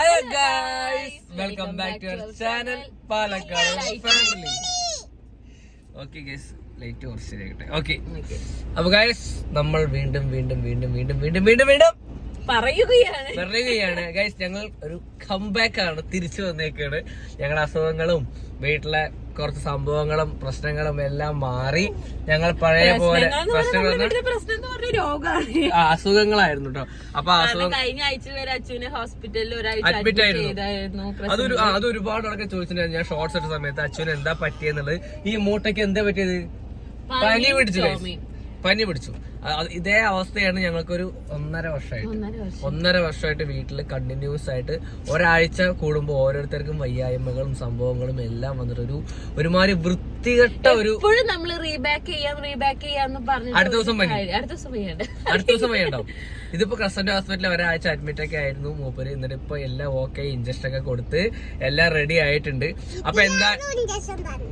Hello guys welcome back to our channel Palakkad family okay guys light കുറച്ച് okay okay അപ്പൊ guys നമ്മൾ വീണ്ടും വീണ്ടും വീണ്ടും വീണ്ടും വീണ്ടും വീണ്ടും വീണ്ടും പറയുകയാണ്. പറയുകയാണ്. ഗൈസ് ഞങ്ങൾ ഒരു കംബാക്ക് ആണ് തിരിച്ചു വന്നേക്കാണ്. ഞങ്ങളുടെ അസുഖങ്ങളും വീട്ടിലെ കുറച്ച് സംഭവങ്ങളും പ്രശ്നങ്ങളും എല്ലാം മാറി. ഞങ്ങൾ പഴയ പോലെ പ്രശ്നങ്ങൾ അസുഖങ്ങളായിരുന്നു കേട്ടോ അപ്പൊ അഡ്മിറ്റ് കാരണം അസുഖം കഴിഞ്ഞ ആഴ്ച വരെ അച്ഛനെ ഹോസ്പിറ്റലിൽ ഒരാഴ്ച admit ആയിരുന്നു. അതൊരു അത് ഒരുപാട് ആൾക്കാർ ചോദിച്ചിട്ടുണ്ടായിരുന്നു. ഞാൻ ഷോർട്സ് ഇട്ട സമയത്ത് അച്ഛന് എന്താ പറ്റിയെന്നുള്ളത്. ഈ മൂട്ടയ്ക്ക് എന്താ പറ്റിയത്? പനി പിടിച്ചു. പനി പിടിച്ചു. ഇതേ അവസ്ഥയാണ് ഞങ്ങൾക്കൊരു ഒന്നര വർഷമായിട്ട്. ഒന്നര വർഷം. ഒന്നര വർഷമായിട്ട് വീട്ടിൽ കണ്ടിന്യൂസ് ആയിട്ട് ഒരാഴ്ച കൂടുമ്പോൾ ഓരോരുത്തർക്കും വയ്യായ്മകളും സംഭവങ്ങളും എല്ലാം വന്നിട്ട് ഒരു ഒരുമാതിരി വൃത്തികെട്ട ഒരു ഇപ്പോഴും നമ്മൾ റീബാക്ക് ചെയ്യാം റീബാക്ക് ചെയ്യാന്ന് പറഞ്ഞു അടുത്ത ദിവസം പനി. അടുത്ത ദിവസം ചെയ്യണ്ട അടുത്ത ദിവസം വയ്യണ്ടാവും ഇതിപ്പോ ക്രസന്റ് ഹോസ്പിറ്റലിൽ ഒരാഴ്ച അഡ്മിറ്റ് ഒക്കെ ആയിരുന്നു മൂപ്പര്. എന്നിട്ട് ഇപ്പൊ എല്ലാം ഓക്കെ ഇഞ്ചക്ഷൻ ഒക്കെ കൊടുത്ത് എല്ലാം റെഡി ആയിട്ടുണ്ട്. അപ്പൊ എന്താ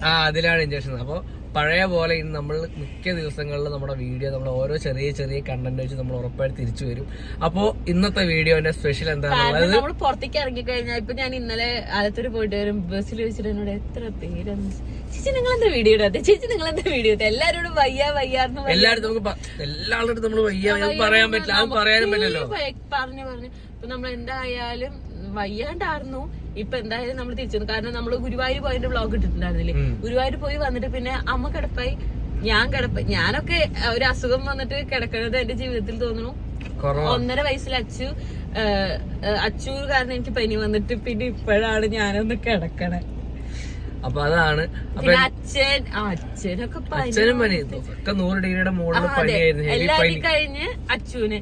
ആ അതിലാണ് ഇഞ്ചക്ഷൻ അപ്പൊ പഴയ പോലെ ഇന്ന് നമ്മൾ മിക്ക ദിവസങ്ങളിൽ നമ്മുടെ വീഡിയോ നമ്മൾ ഓരോ ചെറിയ ചെറിയ കണ്ടന്റ് വെച്ച് നമ്മൾ ഉറപ്പായിട്ട് തിരിച്ചു വരും. അപ്പോ ഇന്നത്തെ വീഡിയോന്റെ സ്പെഷ്യൽ എന്താണെന്നുള്ളത് നമ്മൾ പുറത്തേക്ക് ഇറങ്ങി കഴിഞ്ഞാൽ ഇപ്പൊ ഞാൻ ഇന്നലെ ആലത്തൂർ പോയിട്ട് വരും ബസ്സിൽ വെച്ചിട്ട് എന്നോട് എത്ര പേരാണ് ചേച്ചി നിങ്ങൾ എന്താ വീഡിയോ ഇടാത്തെ? ചേച്ചി നിങ്ങൾ എന്താ വീഡിയോ എല്ലാരോടും വയ്യ വയ്യാർന്ന് വയ്യ. എല്ലായിടത്തും നമുക്ക് എല്ലാവരുടെ നമ്മൾ വയ്യ പറയാൻ പറ്റില്ല. അത് പറയാനും പറ്റില്ലല്ലോ. പറഞ്ഞു പറഞ്ഞു. ഇപ്പൊ നമ്മൾ എന്തായാലും വയ്യാണ്ടായിരുന്നു. ഇപ്പൊ എന്തായാലും നമ്മൾ തിരിച്ചു കാരണം നമ്മൾ ഗുരുവായൂർ പോയതിന്റെ ബ്ലോഗ് ഇട്ടിട്ടുണ്ടായിരുന്നില്ലേ. ഗുരുവായൂർ പോയി വന്നിട്ട് പിന്നെ അമ്മ കിടപ്പായി. ഞാൻ കിടപ്പ് ഞാനൊക്കെ ഒരു അസുഖം വന്നിട്ട് കിടക്കണത് എന്റെ ജീവിതത്തിൽ തോന്നുന്നു. ഒന്നര വയസ്സിൽ അച്ചു അച്ചു കാരണം എനിക്ക് പനി വന്നിട്ട് പിന്നെ ഇപ്പോഴാണ് ഞാനൊന്ന് കിടക്കണേ. അപ്പൊ അതാണ്. അച്ഛൻ അച്ഛനൊക്കെ അച്ഛനും പനി. ഒക്കെ നൂറ് ഡിഗ്രിയുടെ മുകളിൽ പനിയായിരുന്നു. കഴിഞ്ഞ് അച്ചുവിന്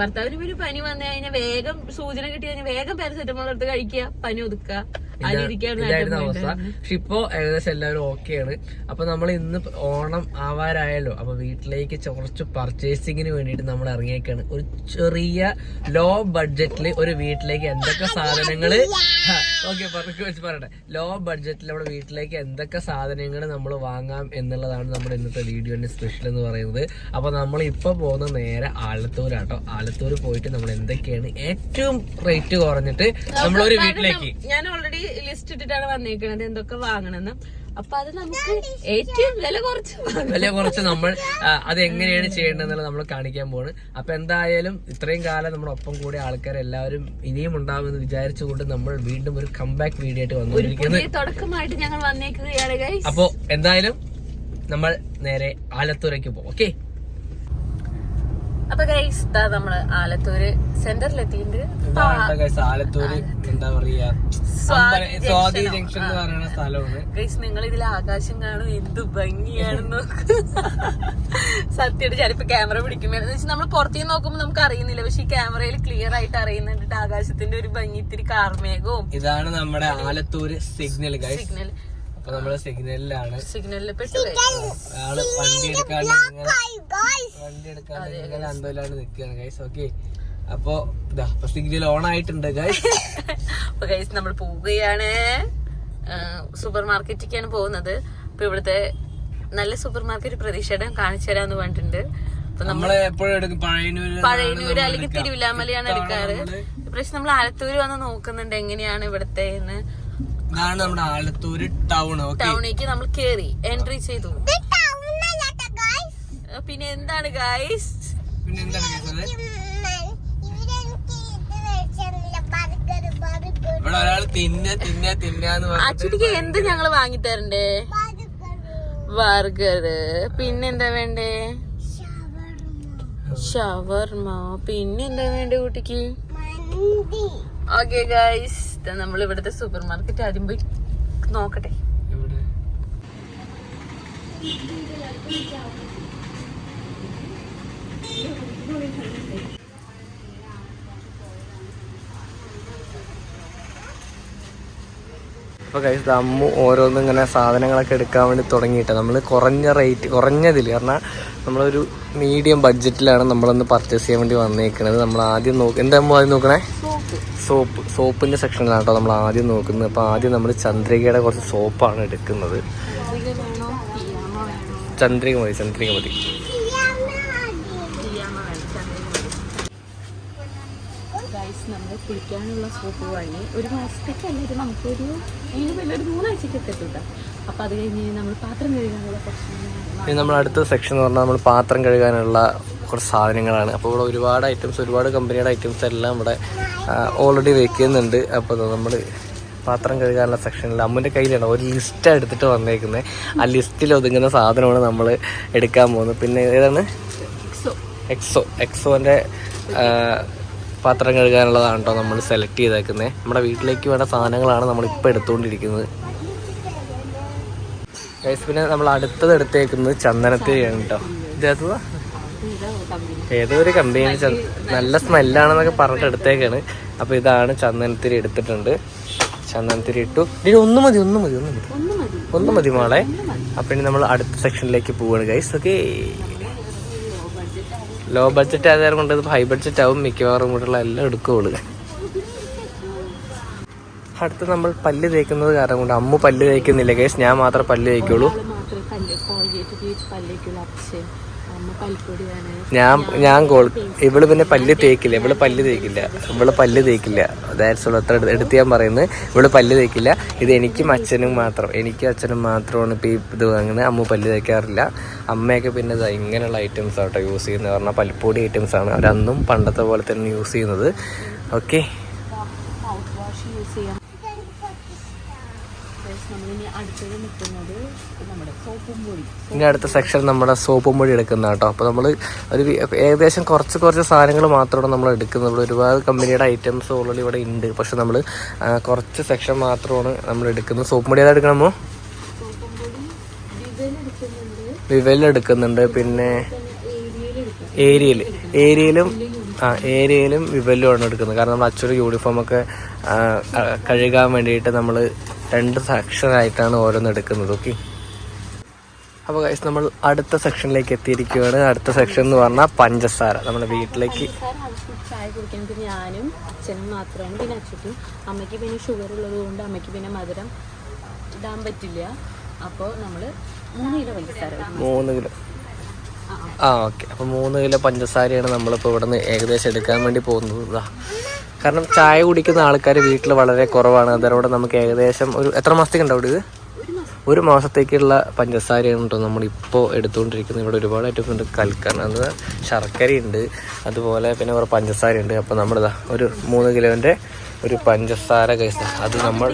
ഭർത്താവിന് പിന്നെ പനി വന്നു കഴിഞ്ഞാൽ വേഗം സൂചന കിട്ടി കഴിഞ്ഞാൽ വേഗം പാരസെറ്റമോൾ എടുത്ത് കഴിക്കുക പനി ഒതുക്കുക. ഇതായിരുന്നു അവസ്ഥ. പക്ഷെ ഇപ്പോ ഏകദേശം എല്ലാവരും ഓക്കെയാണ്. അപ്പൊ നമ്മൾ ഇന്ന് ഓണം ആവാരായല്ലോ അപ്പൊ വീട്ടിലേക്ക് കുറച്ച് പർച്ചേസിങ്ങിന് വേണ്ടിയിട്ട് നമ്മൾ ഇറങ്ങിയേക്കാണ്. ഒരു ചെറിയ ലോ ബഡ്ജറ്റിൽ ഒരു വീട്ടിലേക്ക് എന്തൊക്കെ സാധനങ്ങൾ ഓക്കെ വെച്ച് പറയട്ടെ. ലോ ബഡ്ജറ്റിൽ നമ്മുടെ വീട്ടിലേക്ക് എന്തൊക്കെ സാധനങ്ങൾ നമ്മൾ വാങ്ങാം എന്നുള്ളതാണ് നമ്മുടെ ഇന്നത്തെ വീഡിയോന്റെ സ്പെഷ്യൽ എന്ന് പറയുന്നത്. അപ്പൊ നമ്മൾ ഇപ്പൊ പോകുന്ന നേരെ ആലത്തൂരാട്ടോ. ആലത്തൂർ പോയിട്ട് നമ്മൾ എന്തൊക്കെയാണ് ഏറ്റവും റേറ്റ് കുറഞ്ഞിട്ട് നമ്മളൊരു വീട്ടിലേക്ക് ഞാൻ ഓൾറെഡി ലിസ്റ്റ് ഇട്ടിട്ടാണ് വന്നേക്കുന്നത് എന്തൊക്കെ വാങ്ങണമെന്ന് അപ്പൊ അത് നമുക്ക് ഏറ്റവും വില കുറച്ച്. വില കുറച്ച് നമ്മൾ അത് എങ്ങനെയാണ് ചെയ്യേണ്ടതെന്നുള്ളത് നമ്മൾ കാണിക്കാൻ പോണ് അപ്പൊ എന്തായാലും ഇത്രയും കാലം നമ്മുടെ ഒപ്പം കൂടി ആൾക്കാർ എല്ലാവരും ഇനിയും ഉണ്ടാവുമെന്ന് വിചാരിച്ചുകൊണ്ട് നമ്മൾ വീണ്ടും ഒരു കംബാക്ക് വീഡിയോ ആയിട്ട് വന്നുകൊണ്ടിരിക്കുന്നത് തുടക്കമായിട്ട് ഞങ്ങൾ വന്നേക്കുകയാണ് അപ്പോ എന്തായാലും നമ്മൾ നേരെ ആലത്തൂരേക്ക് പോകും ഓക്കെ അപ്പൊ ഗൈസ് ഇതാ നമ്മൾ ആലത്തൂര് സെന്ററിലെത്തിയിട്ടുണ്ട് ആലത്തൂര് എന്താ പറയാ? സ്വാതി സ്വാതി ജംഗ്ഷൻ എന്ന് പറയുന്ന സ്ഥലമാണ്. ഗൈസ് നിങ്ങൾ ഇതിൽ ആകാശം കാണും എന്ത് ഭംഗിയാണെന്ന് സത്യമായിട്ട് ചിലപ്പോ ക്യാമറ പിടിക്കുമ്പോ എന്ന് വെച്ചാൽ നമ്മൾ പുറത്തേക്ക് നോക്കുമ്പോൾ നമുക്ക് അറിയുന്നില്ല. പക്ഷെ ഈ ക്യാമറയിൽ ക്ലിയർ ആയിട്ട് അറിയുന്നുണ്ട് ആകാശത്തിന്റെ ഒരു ഭംഗി ഇത്തിരി കാർമേഘവും. ഇതാണ് നമ്മുടെ ആലത്തൂര് സിഗ്നൽ സിഗ്നൽ അപ്പൊ നമ്മൾ സിഗ്നലിലാണ്. സിഗ്നലിൽ. ആൾ വണ്ടി എടുക്കാണ്ട് വണ്ടി എടുക്കാണ്ട് ഇങ്ങനെ അന്തോലാണ് നിൽക്കുകയാണ് ഗൈസ് ഓക്കെ അപ്പൊ ഇതാ സിഗ്നൽ ഓൺ ആയിട്ടുണ്ട് ഗൈസ് അപ്പൊ ഗൈസ് നമ്മൾ പോവുകയാണ്. സൂപ്പർ മാർക്കറ്റിലേക്കാണ് പോകുന്നത്. അപ്പൊ ഇവിടുത്തെ നല്ല സൂപ്പർ മാർക്കറ്റ് പ്രതീക്ഷയുടെ കാണിച്ചു തരാന്ന് പറഞ്ഞിട്ടുണ്ട്. അപ്പൊ നമ്മൾ എപ്പോഴും പഴയനൂര് പഴയനൂര് അല്ലെങ്കിൽ തിരുവില്ലാമലയാണ് എടുക്കാറ്. പക്ഷെ നമ്മൾ ആലത്തൂര് വന്ന് നോക്കുന്നുണ്ട് എങ്ങനെയാണ് ഇവിടുത്തെ എന്ന്. ഇതാണ് നമ്മുടെ ആലത്തൂര് ടൗൺ ഓക്കെ ടൗണിലേക്ക് നമ്മൾ കേറി എൻട്രി ചെയ്തു. പിന്നെ എന്താണ് ഗൈസ് പിന്നെ എന്താണ്? ഇവിടെ ഒരാൾ തിന്ന തിന്ന തിന്നാന്ന് എന്ത് ഞങ്ങൾ വാങ്ങിത്തരണ്ടേ? ബർഗർ. പിന്നെന്താ വേണ്ടേ? ഷവർമ. പിന്നെന്താ വേണ്ടേ കുട്ടിക്ക്? ഓക്കെ ഗൈസ് നമ്മൾ ഇവിടുത്തെ സൂപ്പർ മാർക്കറ്റ് ആദ്യം പോയി നോക്കട്ടെ. ഇവിടെ അപ്പോൾ കഴിച്ച് അമ്മു ഓരോന്നും ഇങ്ങനെ സാധനങ്ങളൊക്കെ എടുക്കാൻ വേണ്ടി തുടങ്ങിയിട്ട്. നമ്മൾ കുറഞ്ഞ റേറ്റ് കുറഞ്ഞതിൽ കാരണം നമ്മളൊരു മീഡിയം ബഡ്ജറ്റിലാണ് നമ്മളൊന്ന് പർച്ചേസ് ചെയ്യാൻ വേണ്ടി വന്നേക്കുന്നത് നമ്മൾ ആദ്യം നോക്ക് എന്താ അമ്മ ആദ്യം നോക്കണേ? സോപ്പ് സോപ്പിന്റെ സെക്ഷനിലാണ് കേട്ടോ നമ്മൾ ആദ്യം നോക്കുന്നത്. അപ്പോൾ ആദ്യം നമ്മൾ ചന്ദ്രികയുടെ കുറച്ച് സോപ്പാണ് എടുക്കുന്നത്. ചന്ദ്രിക മതി ചന്ദ്രിക മതി. നമ്മൾ കുളിക്കാനുള്ള സോപ്പ് വാങ്ങി. ഒരു മാസത്തേക്കല്ല ഇത് നമുക്കൊരു അതിന് വലിയൊരു മൂന്നാഴ്ചക്കൊക്കെ എത്തും അപ്പോൾ അത് കഴിഞ്ഞ് നമ്മൾ പാത്രം കഴുകാനുള്ള പ്രശ്നം ഇനി നമ്മൾ അടുത്ത സെക്ഷൻ എന്ന് പറഞ്ഞാൽ നമ്മൾ പാത്രം കഴുകാനുള്ള കുറച്ച് സാധനങ്ങളാണ്. അപ്പോൾ ഇവിടെ ഒരുപാട് ഐറ്റംസ് ഒരുപാട് കമ്പനിയുടെ ഐറ്റംസ് എല്ലാം ഇവിടെ ഓൾറെഡി വെക്കുന്നുണ്ട് അപ്പോൾ നമ്മൾ പാത്രം കഴുകാനുള്ള സെക്ഷനിൽ അമ്മന്റെ കയ്യിലാണ് ഒരു ലിസ്റ്റ് എടുത്തിട്ട് വന്നേക്കുന്നത് ആ ലിസ്റ്റിൽ ഒതുങ്ങുന്ന സാധനമാണ് നമ്മൾ എടുക്കാൻ പോകുന്നത്. പിന്നെ ഏതാണ്? എക്സോ എക്സോന്റെ പാത്രം കഴുകാനുള്ളതാണ് കേട്ടോ നമ്മൾ സെലക്ട് ചെയ്തേക്കുന്നത് നമ്മുടെ വീട്ടിലേക്ക് വേണ്ട സാധനങ്ങളാണ് നമ്മളിപ്പോൾ എടുത്തുകൊണ്ടിരിക്കുന്നത്. പിന്നെ നമ്മൾ അടുത്തത് എടുത്തേക്കുന്നത് ചന്ദനത്തിരിയാണ് കേട്ടോ ഇതേതാ ഏതോ ഒരു കമ്പനി നല്ല സ്മെല്ലാണെന്നൊക്കെ പറഞ്ഞിട്ട് എടുത്തേക്കാണ് അപ്പൊ ഇതാണ് ചന്ദനത്തിരി എടുത്തിട്ടുണ്ട് ചന്ദനത്തിരി ഇട്ടു ഇനി ഒന്ന് മതി ഒന്ന് മതി ഒന്ന് മതി ഒന്ന് മതി മോളെ അപ്പൊ ഇനി നമ്മൾ അടുത്ത സെക്ഷനിലേക്ക് പോവാണ് ഗൈസ് ഓക്കെ ലോ ബഡ്ജറ്റ് ആയതുകൊണ്ട് കൊണ്ട് ഹൈ ബഡ്ജറ്റ് ആവും മിക്കവാറും കൂടെയുള്ള എല്ലാം എടുക്കുള്ളൂ അടുത്ത് നമ്മൾ പല്ല് തേക്കുന്നത് കാരണം കൊണ്ട് അമ്മ പല്ല് തേക്കുന്നില്ല ഗൈസ് ഞാൻ മാത്രം പല്ല് തേക്കുള്ളൂ ഞാൻ ഞാൻ ഇവൾ പിന്നെ പല്ല് തേക്കില്ല. ഇവൾ പല്ല് തേക്കില്ല. ഇവൾ പല്ല് തേക്കില്ല. ദാറ്റ്സ് അത്ര എടുത്ത് ഞാൻ പറയുന്നത്. ഇവൾ പല്ല് തേക്കില്ല. ഇത് എനിക്കും അച്ഛനും മാത്രം. എനിക്കും അച്ഛനും മാത്രമാണ് ഇപ്പോൾ ഈ ഇത് വാങ്ങുന്നത്. അമ്മ പല്ല് തേക്കാറില്ല. അമ്മയൊക്കെ പിന്നെ ഇങ്ങനെയുള്ള ഐറ്റംസ് ആട്ടോ യൂസ് ചെയ്യുന്നത്. പറഞ്ഞാൽ പൽപ്പൊടി ഐറ്റംസ് ആണ്. അവരന്നും പണ്ടത്തെ പോലെ തന്നെ യൂസ് ചെയ്യുന്നത്. ഓക്കെ യൂസ് ചെയ്യാം. Guys, നമ്മളിനി അടുത്തത് നിൽക്കുന്നത് നമ്മുടെ സോപ്പും പൊടി. ഇനി അടുത്ത സെക്ഷൻ നമ്മുടെ സോപ്പും പൊടി എടുക്കുന്ന കേട്ടോ. അപ്പോൾ നമ്മൾ ഒരു ഏകദേശം കുറച്ച് കുറച്ച് സാധനങ്ങൾ മാത്രമാണ് നമ്മൾ എടുക്കുന്നത്. ഇവിടെ ഒരുപാട് കമ്പനിയുടെ ഐറ്റംസ് ഓൾറെഡി ഇവിടെ ഉണ്ട്. പക്ഷെ നമ്മൾ കുറച്ച് സെക്ഷൻ മാത്രമാണ് നമ്മൾ എടുക്കുന്നത്. സോപ്പും പൊടി ഏതാ എടുക്കണമോ വിവൽ എടുക്കുന്നുണ്ട്. പിന്നെ ഏരിയയിൽ ഏരിയയിലും ആ ഏരിയയിലും വിവലുമാണ് എടുക്കുന്നത്. കാരണം നമ്മൾ അച്ചൊരു യൂണിഫോമൊക്കെ കഴുകാൻ വേണ്ടിയിട്ട് നമ്മൾ രണ്ട് സെക്ഷനായിട്ടാണ് ഓരോന്ന് എടുക്കുന്നത് ഓക്കെ അപ്പോൾ ഗൈസ് നമ്മൾ അടുത്ത സെക്ഷനിലേക്ക് എത്തിയിരിക്കുകയാണ്. അടുത്ത സെക്ഷൻ എന്ന് പറഞ്ഞാൽ പഞ്ചസാര. നമ്മുടെ വീട്ടിലേക്ക്. ചായ കുടിക്കുന്നത് ഞാനും അച്ഛനും മാത്രമാണ്. പിന്നെ അച്ഛനും അമ്മയ്ക്ക് പിന്നെ ഷുഗർ ഉള്ളത് കൊണ്ട് അമ്മയ്ക്ക് പിന്നെ മധുരം ഇടാൻ പറ്റില്ല. അപ്പോൾ നമ്മൾ മൂന്ന് കിലോ പഞ്ചസാര. മൂന്ന് കിലോ. ആ, ഓക്കെ അപ്പോൾ മൂന്ന് കിലോ പഞ്ചസാരയാണ് നമ്മളിപ്പോൾ ഇവിടെ നിന്ന് ഏകദേശം എടുക്കാൻ വേണ്ടി പോകുന്നത്. കാരണം ചായ കുടിക്കുന്ന ആൾക്കാർ വീട്ടിൽ വളരെ കുറവാണ്. അതോടെ നമുക്ക് ഏകദേശം ഒരു എത്ര മാസത്തേക്ക് ഉണ്ടാവും ഇത്? ഒരു മാസം ഒരു മാസത്തേക്കുള്ള പഞ്ചസാരയാണ് കേട്ടോ നമ്മളിപ്പോൾ എടുത്തുകൊണ്ടിരിക്കുന്നത്. ഇവിടെ ഒരുപാട് ഐറ്റംസ് ഉണ്ട്. കൽക്കണ അത് ശർക്കരയുണ്ട് അതുപോലെ പിന്നെ കുറേ പഞ്ചസാരയുണ്ട് അപ്പോൾ നമ്മളിതാ ഒരു മൂന്ന് കിലോന്റെ ഒരു പഞ്ചസാര കൈസ അത് നമ്മൾ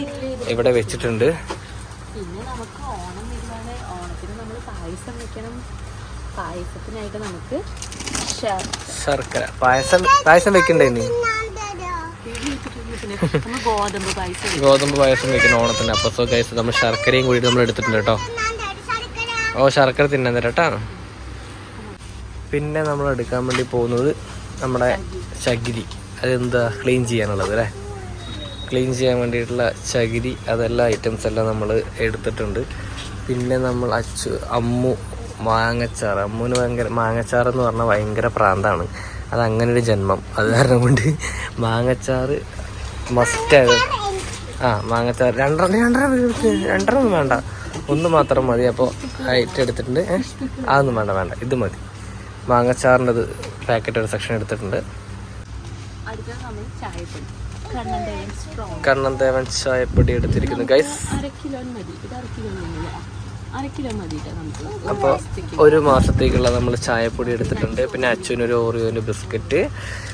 ഇവിടെ വെച്ചിട്ടുണ്ട്. പിന്നെ നമുക്ക് ഓണം വരുവാണ്. ഓണത്തിന് നമ്മൾ പായസം വെക്കണം. പായസത്തിനായിട്ട് നമുക്ക് ശർക്കര. പായസം പായസം വെക്കണ്ടേ ഗോതമ്പ് പായസം വെക്കുന്ന ഓണത്തിന്. അപ്പം സോ ഗൈസ് നമ്മൾ ശർക്കരയും കൂടി നമ്മൾ എടുത്തിട്ടുണ്ട് കേട്ടോ. ഓ ശർക്കര തിന്നാൻ തരാം കേട്ടോ. പിന്നെ നമ്മൾ എടുക്കാൻ വേണ്ടി പോകുന്നത് നമ്മുടെ ചകിരി. അതെന്താ ക്ലീൻ ചെയ്യാനുള്ളത് അല്ലേ? ക്ലീൻ ചെയ്യാൻ വേണ്ടിയിട്ടുള്ള ചകിരി അതെല്ലാം ഐറ്റംസ് എല്ലാം നമ്മൾ എടുത്തിട്ടുണ്ട്. പിന്നെ നമ്മൾ അച്ചു അമ്മു മാങ്ങച്ചാറ്. അമ്മുവിന് ഭയങ്കര മാങ്ങച്ചാറ് എന്ന് പറഞ്ഞാൽ ഭയങ്കര പ്രാന്താണ്. അത് അങ്ങനെ ഒരു ജന്മം. അത് കാരണം കൊണ്ട് മാങ്ങച്ചാറ് മസ്റ്റായത് ആ മാങ്ങച്ചാർ രണ്ടര രണ്ടര. രണ്ടെണ്ണം ഒന്നും വേണ്ട. ഒന്ന് മാത്രം മതി. അപ്പോൾ ഹൈറ്റ് എടുത്തിട്ടുണ്ട്. ഏഹ് അതൊന്നും വേണ്ട വേണ്ട. ഇത് മതി. മാങ്ങച്ചാറിന്റെ പാക്കറ്റ് ഒരു സെക്ഷൻ എടുത്തിട്ടുണ്ട്. കണ്ണൻ ദേവൻ ചായപ്പൊടി. എടുത്തിരിക്കുന്നു ഗൈസ് ഒരു അപ്പോൾ ഒരു മാസത്തേക്കുള്ള നമ്മൾ ചായപ്പൊടി എടുത്തിട്ടുണ്ട്. പിന്നെ അച്ഛനൊരു ഓറിയോന്റെ ബിസ്ക്കറ്റ്.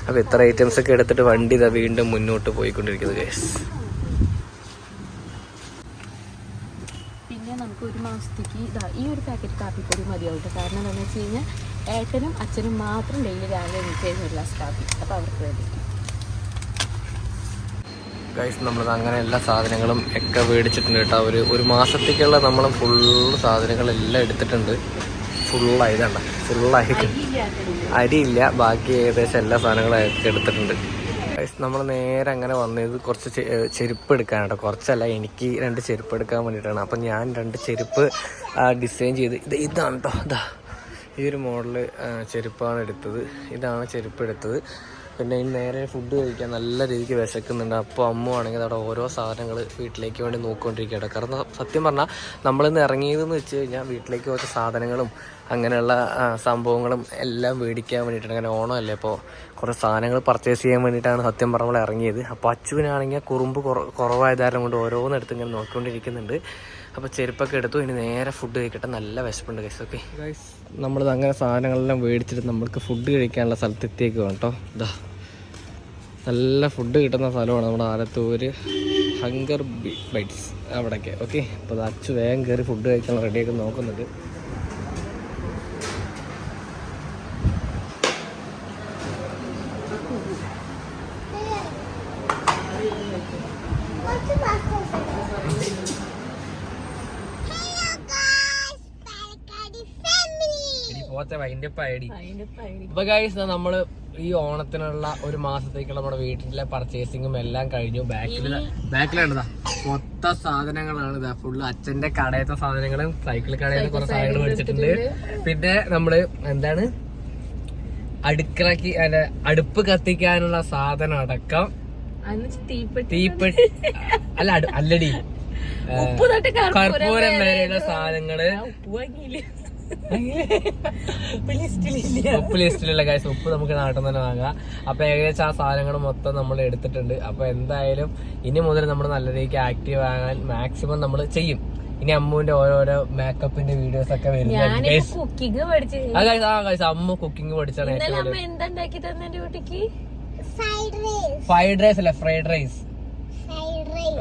അപ്പോൾ ഇത്ര ഐറ്റംസ് ഒക്കെ എടുത്തിട്ട് വണ്ടി ഇതാ വീണ്ടും മുന്നോട്ട് പോയിക്കൊണ്ടിരിക്കുന്നത് പിന്നെ നമുക്ക് ഒരു മാസത്തേക്ക് ഇതാ ഈ ഒരു പാക്കറ്റ് കാപ്പിപ്പൊടി മതിയാവും കാരണം എന്താണെന്ന് വെച്ച് കഴിഞ്ഞാൽ ഏട്ടനും അച്ഛനും മാത്രം ഡെയിലി രാവിലെ എനിക്ക് ഒരു ഗ്ലാസ് കാപ്പി. അപ്പോൾ അവർക്ക് വേണ്ടി ഗൈസ് നമ്മൾ അങ്ങനെ എല്ലാ സാധനങ്ങളും ഒക്കെ മേടിച്ചിട്ടുണ്ട് കേട്ടോ. ഒരു ഒരു മാസത്തേക്കുള്ള നമ്മൾ ഫുള്ള് സാധനങ്ങളെല്ലാം എടുത്തിട്ടുണ്ട്. ഫുള്ളായി ഇതണ്ട. ഫുള്ളായി അരിയില്ല. ബാക്കി ഏകദേശം എല്ലാ സാധനങ്ങളും ഒക്കെ എടുത്തിട്ടുണ്ട്. ഗൈസ് നമ്മൾ നേരെ അങ്ങനെ വന്നത് കുറച്ച് ചെരുപ്പ് എടുക്കാനാട്ടോ കുറച്ചല്ല എനിക്ക് രണ്ട് ചെരുപ്പ് എടുക്കാൻ വേണ്ടിയിട്ടാണ്. അപ്പം ഞാൻ രണ്ട് ചെരുപ്പ് ഡിസൈൻ ചെയ്ത് ഇത് ഇതാണ് കേട്ടോ ഇതാ ഈ ഒരു മോഡൽ ചെരുപ്പാണ് എടുത്തത്. ഇതാണ് ചെരുപ്പ് എടുത്തത്. പിന്നെ ഇനി നേരെ ഫുഡ് കഴിക്കാൻ നല്ല രീതിക്ക് വിശക്കുന്നുണ്ട്. അപ്പോൾ അമ്മ ആണെങ്കിൽ അവിടെ ഓരോ സാധനങ്ങൾ വീട്ടിലേക്ക് വേണ്ടി നോക്കിക്കൊണ്ടിരിക്കുകയാണ്. കാരണം സത്യം പറഞ്ഞാൽ നമ്മളിന്ന് ഇറങ്ങിയതെന്ന് വെച്ച് കഴിഞ്ഞാൽ വീട്ടിലേക്ക് കുറച്ച് സാധനങ്ങളും അങ്ങനെയുള്ള സംഭവങ്ങളും എല്ലാം മേടിക്കാൻ വേണ്ടിയിട്ടാണ്. അങ്ങനെ ഓണമല്ലേ അപ്പോൾ കുറേ സാധനങ്ങൾ പർച്ചേസ് ചെയ്യാൻ വേണ്ടിയിട്ടാണ് സത്യം പറഞ്ഞാൽ ഇറങ്ങിയത്. അപ്പോൾ അച്ചുവിനാണെങ്കിൽ കുറുമ്പ് കുറ- കുറവായ കാരണം കൊണ്ട് ഓരോന്നെടുത്ത് ഇങ്ങനെ നോക്കിക്കൊണ്ടിരിക്കുന്നുണ്ട്. അപ്പോൾ ചെരുപ്പൊക്കെ എടുത്തു. ഇനി നേരെ ഫുഡ് കഴിക്കട്ടെ. നല്ല വിശപ്പുണ്ട് ഗൈസ് ഓക്കെ ഗൈസ് നമ്മളിത് അങ്ങനെ സാധനങ്ങളെല്ലാം മേടിച്ചിട്ട് നമ്മൾക്ക് ഫുഡ് കഴിക്കാനുള്ള സ്ഥലത്ത് എത്തിയേക്ക് കേട്ടോ ഇതാ നല്ല ഫുഡ് കിട്ടുന്ന സ്ഥലമാണ് നമ്മുടെ ആലത്തൂർ ഹങ്കർ ബൈറ്റ്സ് അവിടെയൊക്കെ ഓക്കെ അപ്പോൾ അത് വേഗം കയറി ഫുഡ് കഴിക്കാൻ റെഡിയാക്കി നോക്കുന്നുണ്ട്. പോത്തെ വൈൻഡപ്പ് പൈരി അപ്പൊ ഗൈസ് നമ്മൾ ഈ ഓണത്തിനുള്ള ഒരു മാസത്തേക്കുള്ള നമ്മുടെ വീട്ടിലെ പർച്ചേസിങ്ങും എല്ലാം കഴിഞ്ഞു. ബാക്കിൽ ബാക്കിലുണ്ടതാ മൊത്ത സാധനങ്ങളാണ് ഇതാ ഫുള്ള് അച്ഛന്റെ കടയത്തെ സാധനങ്ങളും സൈക്കിൾ കടയിൽ കുറെ സാധനങ്ങൾ മേടിച്ചിട്ടുണ്ട് പിന്നെ നമ്മൾ എന്താണ്? അടുക്കളക്ക് അല്ല അടുപ്പ് കത്തിക്കാനുള്ള സാധനം അടക്കം തീപ്പെട്ടി അല്ല അല്ലടി. കർപ്പൂരം വരെയുള്ള സാധനങ്ങൾ ലിസ്റ്റിലുള്ള കാശ് ഉപ്പ് നമുക്ക് നാട്ടിൽ നിന്ന് തന്നെ വാങ്ങാം. അപ്പൊ ഏകദേശം ആ സാധനങ്ങൾ മൊത്തം നമ്മൾ എടുത്തിട്ടുണ്ട്. അപ്പൊ എന്തായാലും ഇനി മുതൽ നമ്മൾ നല്ല രീതിക്ക് ആക്റ്റീവ് ആകാൻ മാക്സിമം നമ്മൾ ചെയ്യും. ഇനി അമ്മുവിന്റെ ഓരോരോ മേക്കപ്പിന്റെ വീഡിയോസ് ഒക്കെ വരുന്നുണ്ട് ഞാനിപ്പോ കുക്കിംഗ് പഠിച്ചു ആ guys, ആ guys, അമ്മ കുക്കിംഗ് പഠിച്ചാണ് ഫ്രൈഡ് റൈസ് അല്ല? ഫ്രൈഡ് റൈസ്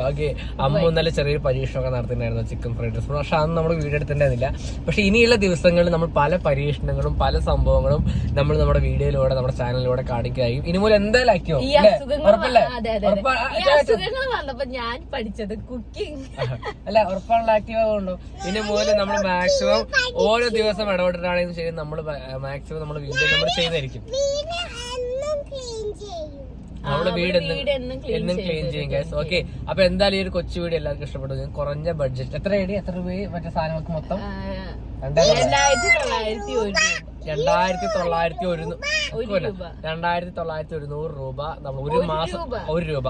ഓക്കെ അമ്മ ഇന്നലെ ചെറിയൊരു പരീക്ഷണമൊക്കെ നടത്തിയിട്ടുണ്ടായിരുന്നു ചിക്കൻ ഫ്രൈഡ് റൈസ്. പക്ഷെ അന്ന് നമ്മൾ വീഡിയോ എടുത്തിട്ടുണ്ടായിരുന്നില്ല. പക്ഷെ ഇനിയുള്ള ദിവസങ്ങളിൽ നമ്മൾ പല പരീക്ഷണങ്ങളും പല സംഭവങ്ങളും നമ്മൾ നമ്മുടെ വീഡിയോയിലൂടെ നമ്മുടെ ചാനലിലൂടെ കാണിക്കുകയും ഇനി മുതൽ എന്തായാലും ആക്കിയോ? ഞാൻ പഠിച്ചത് കുക്കിംഗ് അല്ല ഉറപ്പാണല്ലോ ആക്റ്റീവ് ആവുണ്ടോ ഇനി മുതൽ നമ്മൾ മാക്സിമം ഓരോ ദിവസം ഇടപെട്ടിട്ടാണെങ്കിലും ശരി നമ്മൾ മാക്സിമം നമ്മൾ വീഡിയോ നമ്മൾ ചെയ്തായിരിക്കും നമ്മുടെ വീട് എന്നും ക്ലീൻ ചെയ്യും ഗൈസ് ഓക്കെ അപ്പൊ എന്തായാലും ഈ ഒരു കൊച്ചു വീട് എല്ലാവർക്കും ഇഷ്ടപ്പെട്ടു. കുറഞ്ഞ ബഡ്ജറ്റ് എത്ര എത്ര രൂപ? മറ്റേ സാധനങ്ങൾക്ക് മൊത്തം? രണ്ടായിരം രണ്ടായിരത്തി തൊള്ളായിരത്തി ഒരു രണ്ടായിരത്തി തൊള്ളായിരത്തി ഒരു രണ്ടായിരത്തി തൊള്ളായിരത്തി ഒരുന്നൂറ് രൂപ. നമ്മൾ ഒരു മാസം ഒരു രൂപ.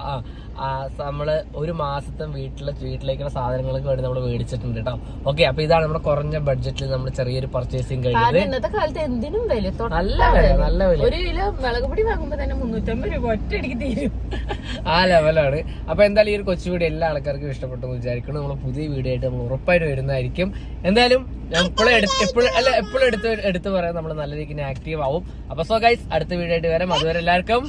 ആ നമ്മൾ ഒരു മാസത്തെ വീട്ടിലെ വീട്ടിലേക്കുള്ള സാധനങ്ങൾക്ക് വേണ്ടി നമ്മൾ മേടിച്ചിട്ടുണ്ട് കേട്ടോ. ഓക്കെ അപ്പൊ ഇതാണ് നമ്മുടെ കുറഞ്ഞ ബഡ്ജറ്റിൽ നമ്മൾ ചെറിയൊരു പർച്ചേസിങ് കഴിഞ്ഞത്. ഇന്നത്തെ കാലത്ത് എന്തിനും വില നല്ല വില നല്ല വില. ഒരു കിലോ മുളക് പൊടി വാങ്ങുമ്പോ തന്നെ മുന്നൂറ്റമ്പത് രൂപ ഒറ്റയടിക്ക് തീരും. ആ ലെവലാണ്. അപ്പൊ എന്തായാലും ഈ ഒരു കൊച്ചു വീഡിയോ എല്ലാ ആൾക്കാർക്കും ഇഷ്ടപ്പെട്ടു എന്ന് വിചാരിക്കുന്നു. നമ്മൾ പുതിയ വീഡിയോ ആയിട്ട് നമ്മൾ ഉറപ്പായിട്ട് വരുന്നതായിരിക്കും. എന്തായാലും എപ്പോഴും അല്ല എപ്പോഴും എടുത്ത് എടുത്ത് പറയാം. നമ്മൾ നല്ല രീതിക്ക് ആക്റ്റീവ് ആവും. അപ്പൊ സോ ഗൈസ് അടുത്ത വീഡിയോ ആയിട്ട് വരാം. അതുവരെ എല്ലാവർക്കും